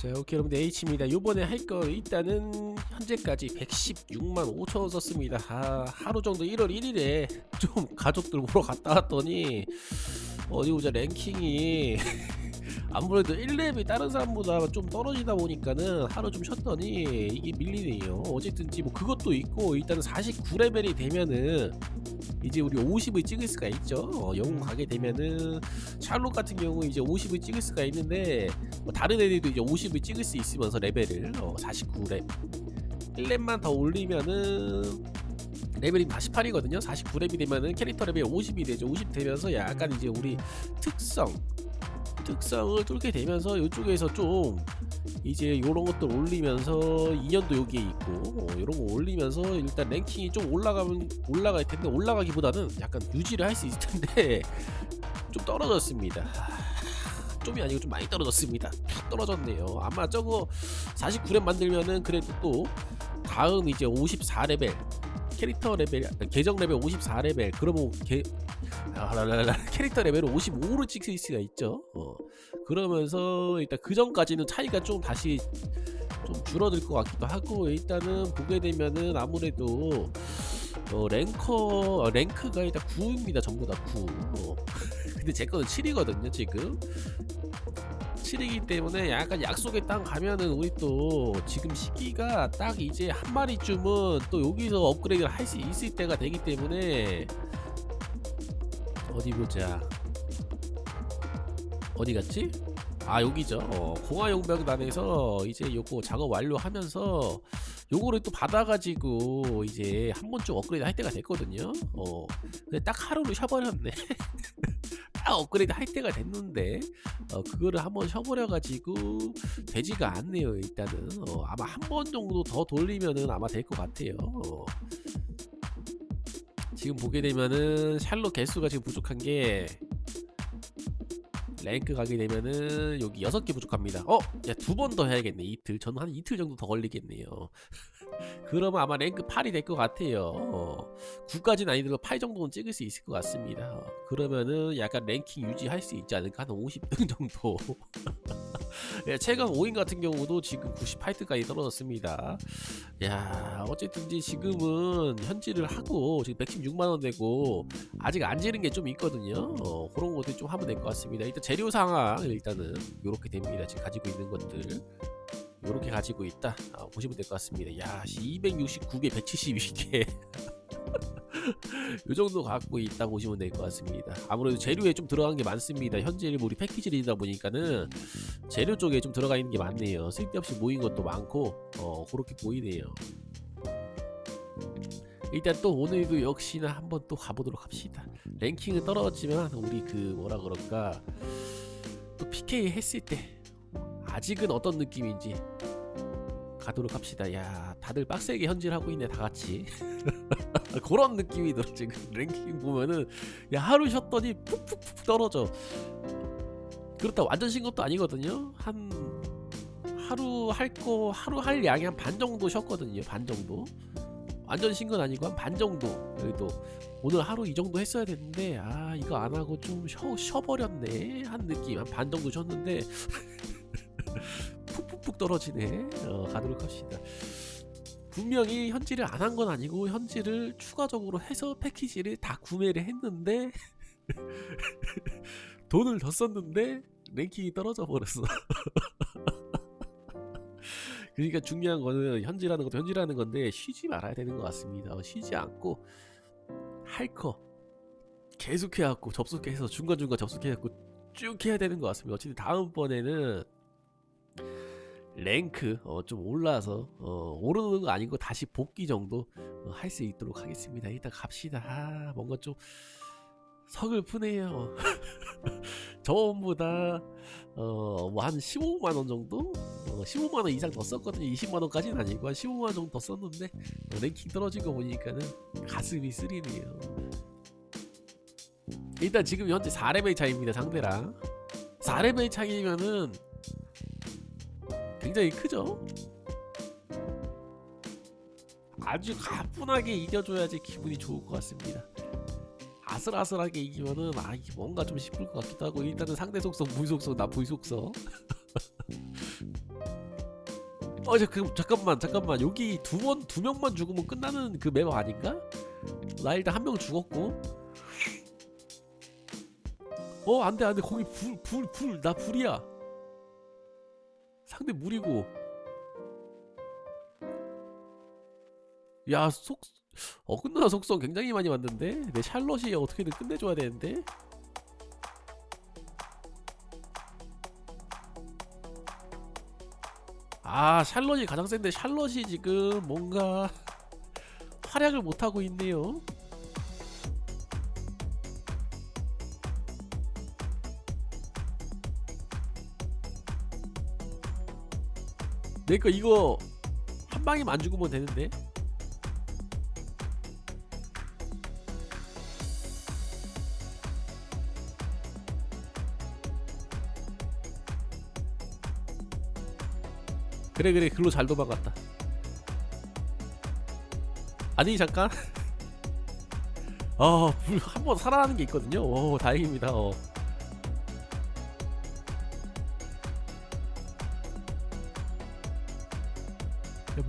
자 오케이 여러분들 H입니다. 요번에 할 거 일단은 현재까지 116만 5천원 썼습니다. 아, 하루 정도 1월 1일에 좀 가족들 보러 갔다 왔더니 어디 보자 랭킹이 아무래도 1렙이 다른 사람보다 좀 떨어지다 보니까는 하루 좀 쉬었더니 이게 밀리네요. 어쨌든지 뭐 그것도 있고 일단은 49레벨이 되면은 이제 우리 50을 찍을 수가 있죠. 어, 영웅 가게 되면은 샬롯 같은 경우 이제 50을 찍을 수가 있는데 뭐 다른 애들도 이제 50을 찍을 수 있으면서 레벨을 어, 49렙. 1렙만 더 올리면은 레벨이 48이거든요. 49렙이 되면은 캐릭터 레벨 50이 되죠. 50 되면서 약간 이제 우리 특성 특성을 뚫게 되면서 이쪽에서 좀 이제 요런 것들 올리면서 인연도 여기에 있고 어, 요런 거 올리면서 일단 랭킹이 좀 올라가면 올라갈 텐데 올라가기보다는 약간 유지를 할 수 있을 텐데 좀 떨어졌습니다. 하, 좀이 아니고 좀 많이 떨어졌습니다. 툭 떨어졌네요. 아마 저거 49렙 만들면은 그래도 또 다음 이제 54레벨 캐릭터 레벨 계정 레벨 54레벨 그러면 개, 아, 라라라, 캐릭터 레벨을 55로 찍힐 수가 있죠. 어. 그러면서 일단 그 전까지는 차이가 좀 다시 좀 줄어들 것 같기도 하고 일단은 보게 되면은 아무래도 어, 랭커 어, 랭크가 일단 9입니다. 전부 다 9. 어. 근데 제 거는 7이거든요 지금. 7이기 때문에 약간 약속에 딱 가면은 우리 또 지금 시기가 딱 이제 한 마리쯤은 또 여기서 업그레이드를 할 수 있을 때가 되기 때문에 어디 보자. 어디 갔지? 아 여기죠. 어, 공화 용병 단에서 이제 요거 작업 완료하면서 요거를 또 받아가지고 이제 한 번쯤 업그레이드 할 때가 됐거든요. 어, 근데 딱 하루를 쉬어버렸네. 딱 업그레이드 할 때가 됐는데 어, 그거를 한번 쉬어버려가지고 되지가 않네요. 일단은 어, 아마 한 번 정도 더 돌리면은 아마 될 것 같아요. 어. 지금 보게 되면은 샬롯 개수가 지금 부족한 게 랭크 가게 되면은 여기 여섯 개 부족합니다. 어, 야 두 번 더 해야겠네. 이틀. 저는 한 이틀 정도 더 걸리겠네요. 그러면 아마 랭크 8이 될 것 같아요. 어, 9까지는 아니더라도 8 정도는 찍을 수 있을 것 같습니다. 어, 그러면은 약간 랭킹 유지할 수 있지 않을까? 한 50등 정도. 예, 최근 5인 같은 경우도 지금 98등까지 떨어졌습니다. 야, 어쨌든지 지금은 현질을 하고 지금 116만원 되고 아직 안 지른 게 좀 있거든요. 어, 그런 것들 좀 하면 될 것 같습니다. 일단 재료 상황 일단은 이렇게 됩니다. 지금 가지고 있는 것들. 이렇게 가지고 있다 아, 보시면 될 것 같습니다. 야, 269개, 172개. 요 정도 갖고 있다 보시면 될 것 같습니다. 아무래도 재료에 좀 들어간 게 많습니다. 현재 우리 패키지이다 보니까는 재료 쪽에 좀 들어가 있는 게 많네요. 쓸데없이 모인 것도 많고 어, 그렇게 보이네요. 일단 또 오늘도 역시나 한번 또 가보도록 합시다. 랭킹은 떨어졌지만 우리 그 뭐라 그럴까 또 PK 했을 때 아직은 어떤 느낌인지 가도록 합시다. 야, 다들 빡세게 현질하고 있네, 다 같이. 그런 느낌이 들어, 지금. 랭킹 보면은, 야, 하루 쉬었더니 푹푹푹 떨어져. 그렇다 완전 쉰 것도 아니거든요. 한, 하루 할 거, 하루 할 양이 한 반 정도 쉬었거든요. 반 정도. 완전 쉰 건 아니고 한 반 정도. 그래도 오늘 하루 이 정도 했어야 되는데, 아, 이거 안 하고 좀 쉬어, 쉬어버렸네. 한 느낌. 한 반 정도 쉬었는데, 푹 푹푹 떨어지네. 어, 가도록 합시다. 분명히 현질을 안 한 건 아니고 현질을 추가적으로 해서 패키지를 다 구매를 했는데 돈을 더 썼는데 랭킹이 떨어져 버렸어. 그러니까 중요한 거는 현질하는 것도 현질하는 건데 쉬지 말아야 되는 것 같습니다. 어, 쉬지 않고 할 거 계속해갖고 접속해서 중간중간 접속해갖고 쭉 해야 되는 것 같습니다. 어쨌든 다음번에는 랭크 어, 좀 올라서 어, 오르는 거 아니고 다시 복귀 정도 어, 할수 있도록 하겠습니다. 일단 갑시다. 아, 뭔가 좀 서글프네요. 저번보다 어, 뭐 한 15만 원 정도? 어, 15만 원 이상 더 썼거든요. 20만 원까지는 아니고 한 15만 원 정도 더 썼는데 어, 랭킹 떨어진 거 보니까는 가슴이 쓰리네요. 일단 지금 현재 4레벨 차이입니다. 상대랑 4레벨 차이면은 굉장히 크죠. 아주 가뿐하게 이겨줘야지 기분이 좋을 것 같습니다. 아슬아슬하게 이기면은 아 이게 뭔가 좀 싶을 것 같기도 하고 일단은 상대 속성, 부위 속성, 나 부위 속성 어, 저, 그, 잠깐만, 잠깐만. 여기 두 번, 두 명만 죽으면 끝나는 그 맵 아닌가? 나 일단 한 명 죽었고. 어, 안 돼, 안 돼. 거기 불, 불, 불. 나 불이야. 상대 물이고. 야, 속, 어, 끝나 속성 굉장히 많이 왔는데? 내 샬롯이 어떻게든 끝내줘야 되는데? 아 샬롯이 가장 센데 샬롯이 지금 뭔가 활약을 못하고 있네요 내거 이거 한 방이면 안 죽으면 되는데? 그래 그래. 글로 잘 도망갔다. 아니 잠깐. 어한 번 살아나는 게 있거든요. 오 다행입니다. 어.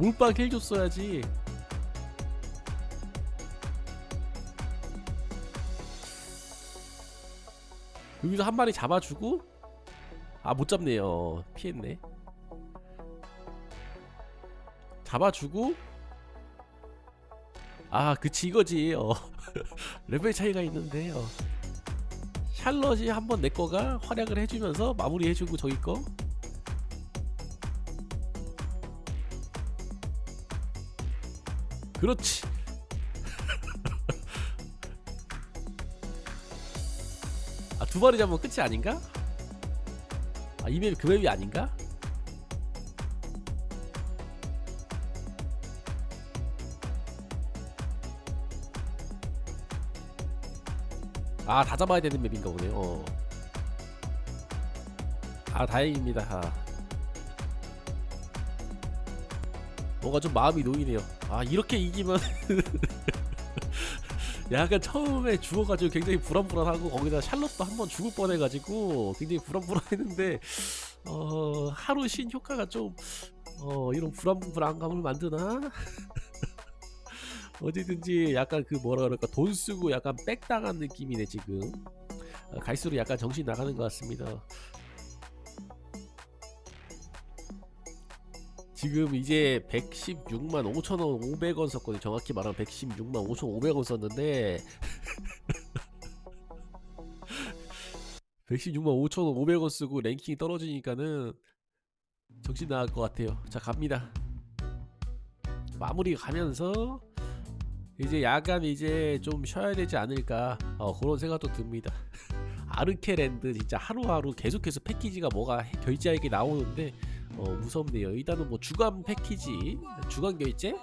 몰빵 힐 줬어야지. 여기서 한 마리 잡아주고 아 못 잡네요. 피했네. 잡아주고 아 그치 이거지. 어. 레벨 차이가 있는데 어. 샬럿이 한번 내 거가 활약을 해주면서 마무리 해주고 저기 거 그렇지 아 두 마리 잡으면 끝이 아닌가? 아 이 맵이 그 맵이 아닌가? 아 다 잡아야 되는 맵인가 보네요 어. 아 다행입니다 아. 뭔가 좀 마음이 놓이네요 아 이렇게 이기면 약간 처음에 죽어가지고 굉장히 불안불안하고 거기다 샬롯도 한 번 죽을 뻔해가지고 굉장히 불안불안했는데 어 하루 쉰 효과가 좀 어 이런 불안불안감을 만드나? 어디든지 약간 그 뭐라 그럴까 돈 쓰고 약간 빽당한 느낌이네 지금. 어, 갈수록 약간 정신 나가는 것 같습니다 지금 이제 116만 5천원 500원 썼거든요. 정확히 말하면 116만 5천500원 썼는데 116만 5천 500원 쓰고 랭킹이 떨어지니까는 정신 나갈 것 같아요. 자 갑니다. 마무리 가면서 이제 야간 이제 좀 쉬어야 되지 않을까 어, 그런 생각도 듭니다. 아르케랜드 진짜 하루하루 계속해서 패키지가 뭐가 해- 결제하게 나오는데 어, 무섭네요. 일단은 뭐 주간 패키지, 주간 결제,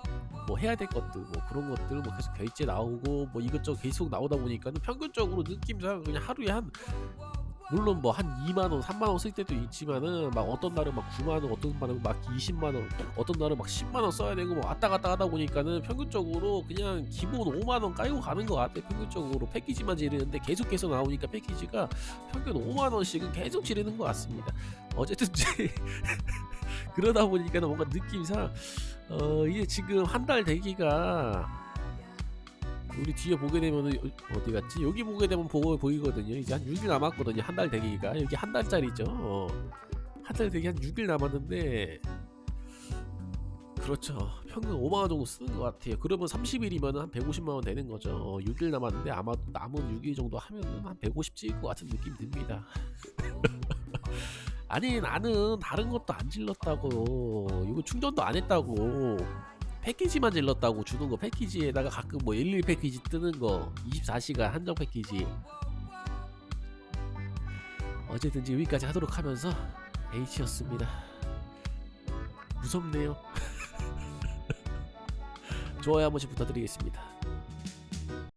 뭐 해야 될 것들, 뭐 그런 것들 뭐 계속 결제 나오고 뭐 이것저것 계속 나오다 보니까는 평균적으로 느낌상 그냥 하루에 한 물론 뭐 한 2만 원, 3만 원 쓸 때도 있지만은 막 어떤 날은 막 9만 원, 어떤 날은 막 20만 원, 어떤 날은 막 10만 원 써야 되고 뭐 왔다 갔다 하다 보니까는 평균적으로 그냥 기본 5만 원 깔고 가는 것 같아. 평균적으로 패키지만 지르는데 계속해서 나오니까 패키지가 평균 5만 원씩은 계속 지르는 것 같습니다. 어쨌든지 그러다 보니까는 뭔가 느낌상 어 이게 지금 한 달 되기가 우리 뒤에 보게 되면은 어- 어디 갔지? 여기 보게 되면 보고 보이거든요. 이제 한 6일 남았거든요. 한 달 되기가 여기 한 달짜리죠. 어. 한달 되기 한 6일 남았는데 그렇죠. 평균 5만 원 정도 쓰는 것 같아요. 그러면 30일이면 한 150만 원 되는 거죠. 어, 6일 남았는데 아마 남은 6일 정도 하면은 한 150 찍을 것 같은 느낌 듭니다. 아니 나는 다른 것도 안 질렀다고. 이거 충전도 안 했다고. 패키지만 질렀다고 주는 거 패키지에다가 가끔 뭐 11 패키지 뜨는 거 24시간 한정 패키지 어쨌든지 여기까지 하도록 하면서 H였습니다 무섭네요 좋아요 한 번씩 부탁드리겠습니다